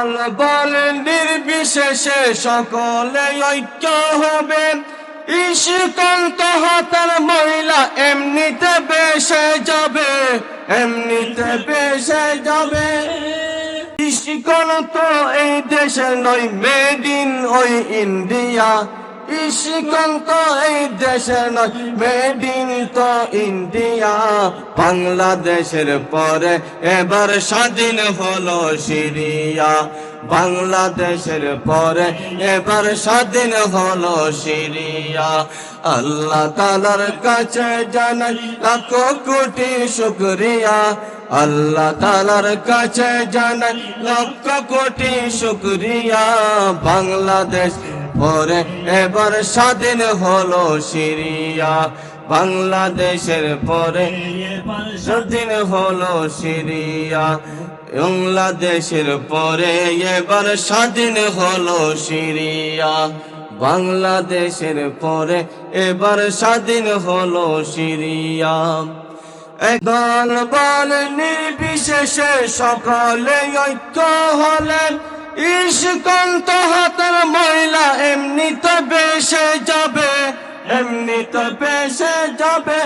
দল বল নির্বিশেষে সকলে ঐক্য হবে। ইস্কান্ত হাতের মহিলা এমনিতে বেসে যাবে, এমনিতে বেসে যাবে। ইস্কন তো এই দেশের নয়, মেড ইন ওই ইন্ডিয়া। ইস্কন তো এই দেশের নয় মেড ইন তো ইন্ডিয়া। বাংলাদেশের পরে এবার স্বাধীন হলো সিরিয়া। বাংলাদেশের পরে এবার স্বাধীন হলো সিরিয়া। আল্লাহ তালার কাছে জানাই লাখো কোটি শুক্রিয়া। আল্লাহ তালার কাছে জানাই লক্ষ কোটি শুক্রিয়া। বাংলাদেশ পরে এবার স্বাধীন হলো সিরিয়া। বাংলাদেশের পরে স্বাধীন হলো সিরিয়া। বাংলাদেশের পরে এবার স্বাধীন হলো সিরিয়া। বাংলাদেশের পরে এবার স্বাধীন হলো সিরিয়া। দল বল নির্বিশেষে সকলে ঐক্য হলেন। ইস্কন্ত হাতের মহিলা এমনি তো বেসে যাবে এমনি তো বেসে যাবে।